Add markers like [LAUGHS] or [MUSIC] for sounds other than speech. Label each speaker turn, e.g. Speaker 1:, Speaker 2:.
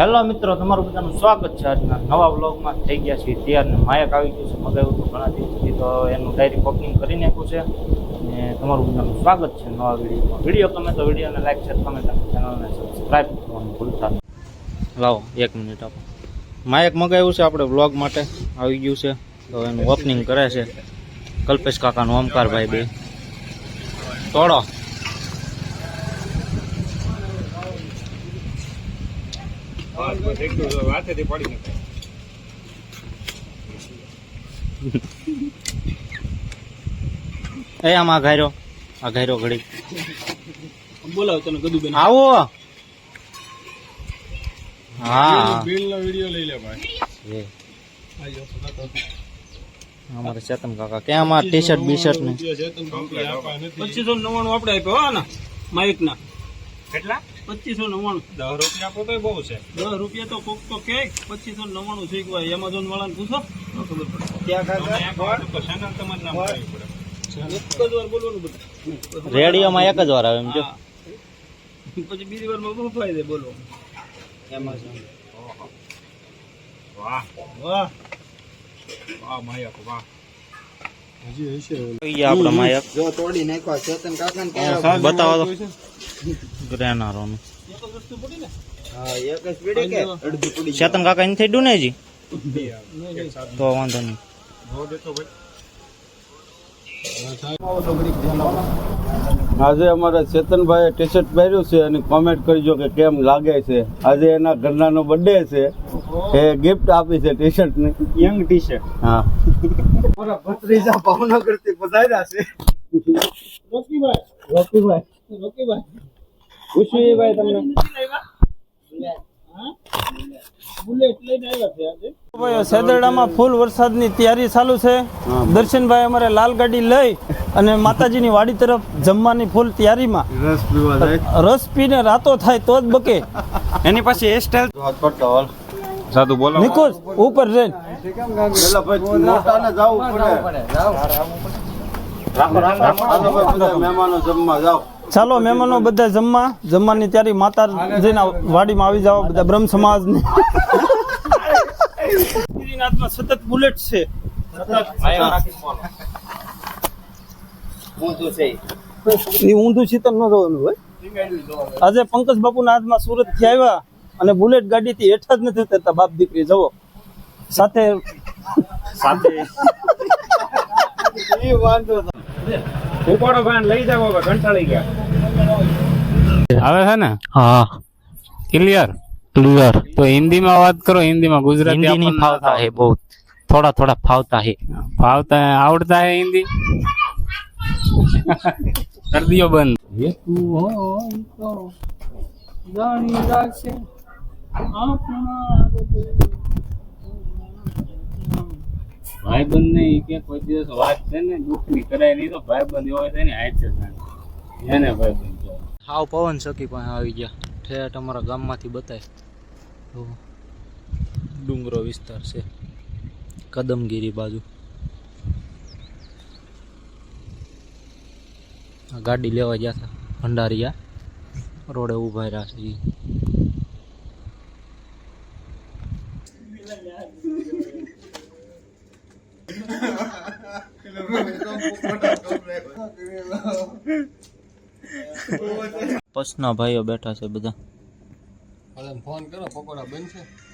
Speaker 1: Hello મિત્રો, તમારું બધાનું સ્વાગત છે આજના નવા વ્લોગમાં. થઈ ગયા છે તૈયાર માયક આવી ગયું છે મગાવ્યું હતું ઘણા દિવસથી, તો એનું ડાયરી ઓપનિંગ કરી નાખ્યું છે. ને તમારું બધાનું સ્વાગત છે નવા વિડીયોમાં. વીડિયો ગમે તો વિડીયોને લાઈક શેર કમેન્ટ અને ચેનલને સબસ્ક્રાઈબ કરવાનું ભૂલતા લાવો, એક મિનિટ આપો. માયક મગાવ્યું છે આપણે વ્લોગ માટે. આવી ગયું છે. તો એનું ઓપનિંગ કરે છે. કલ્પેશ કાકાનું ઓમકારભાઈ બે. તોડો. [LAUGHS] એ આમ આ ઘાયરો આ ઘાયરો ઘડી.
Speaker 2: બોલાવ તને કદું બેન.
Speaker 1: આવો. હા.
Speaker 2: બિલ નો વિડિયો લઈ લે ભાઈ.
Speaker 1: એ. અમારે ચેતન કાકા ક્યાં અમારે ટી શર્ટ બી શર્ટ ને.
Speaker 2: પચીસો નવ્વાણું આપડે આપ્યો હા ના માઇક ના કેટલા? પચીસો નવ્વાણું. દસ રૂપિયા આપો તો બહુ છે. દસ રૂપિયા તો કોક તો કે પચીસો નવ્વાણું છે કે ભાઈ એમેઝોન વાળાને પૂછો. ખબર પડે. એક જ વાર બોલવાનું
Speaker 1: રેડિયોમાં એક જ વાર આવે એમ જો.
Speaker 2: પછી બીજી વાર બહુ ફાયદે દે બોલો એમેઝોન વાહ. વાહ. વાહ માયા વાહ.
Speaker 1: થઈ માયક
Speaker 3: જો તોડી નાખ્યો ચેતન કાકા ને
Speaker 1: બતાવો તો ગ્રેનારો નું
Speaker 2: એક જ વસ્તુ પડી ને
Speaker 3: હા એક જ પીડી કે? અડધી પડી
Speaker 1: ચેતન કાકા એની થઈ ને જી તો વાંધો નહીં.
Speaker 4: આજે અમારા ચેતનભાઈએ ટી શર્ટ પહેર્યું છે અને કોમેન્ટ કરજો કે કેમ લાગે છે. આજે એના ઘરનાનો બર્થડે છે. એ ગિફ્ટ આપી છે ટી શર્ટની.
Speaker 2: યંગ ટી શર્ટ
Speaker 4: હા.
Speaker 3: અમારા ભત્રીજા ભાવનગરથી પધાર્યા છે.
Speaker 2: રોકીભાઈ.
Speaker 3: રોકીભાઈ.
Speaker 2: રોકીભાઈ.
Speaker 3: ખુશીભાઈ તમને.
Speaker 2: બુલેટ લઈને આવ્યા? છે આજે? ભાઈ સેદરડામાં ફૂલ વરસાદની તૈયારી ચાલુ છે. દર્શનભાઈ અમારે લાલ ગાડી લઈ અને માતાજીની વાડી તરફ જમવાની ફૂલ તૈયારીમાં
Speaker 4: રસ પીવા જાય.
Speaker 2: રસ પીને રાતો થાય તો જ બકે.
Speaker 1: એની પાસે હેર સ્ટાઈલ
Speaker 4: બોલો.
Speaker 2: નિકોલ ઉપર જઈને.
Speaker 4: પેલા ભાઈ મોટાને જવું પડે. ભાઈ બધા મહેમાનો જમવા જાવ
Speaker 2: ચાલો મહેમાનો બધા જમવા. જમવાની તૈયારી માતાજીના વાડીમાં આવી જાઓ બધા બ્રહ્મ સમાજની. ને સતત બુલેટ છે. એ ઊંધું શીતલ ન જવાનું હોય. આજે પંકજ બાપુના હાથમાં સુરતથી આવ્યા અને બુલેટ ગાડી થી હેઠા જ નથી ઉતરતા બાપ દીકરી જવો સાથે સાથે.
Speaker 4: એ વાંધો
Speaker 5: આવે છે ને?
Speaker 1: હા.
Speaker 5: ક્લિયર
Speaker 1: ક્લિયર
Speaker 5: તો હિન્દીમાં વાત કરો હિન્દીમાં ગુજરાતી
Speaker 1: હિન્દી ફાવતા હે બહુ. થોડા થોડા ફાવતા હે.
Speaker 5: ફાવતા આવડતા હે હિન્દી? [LAUGHS] કર દિયો બંધ. એ તું હોય તો જાણી રાખશે ભાઈબંધ ને ઈ કે કોઈ દિવસ વાત છે ને દુઃખની કરાય નહીં તો ભાઈબંધ એવો છે ને આય છે. એને ભાઈ બંધ
Speaker 1: હાવ પવન સખી પણ આવી ગયા. ઠેઠ અમારા ગામમાંથી બતાય. ડુંગરો વિસ્તાર છે. કદમગીરી બાજુ. ગાડી લેવા ગયા હતા ભંડારીયા. રોડે ઊભા રહ્યા છે. પસના ભાઈઓ બેઠા છે બધા.
Speaker 3: ફોન કરો, પકોડા બનશે.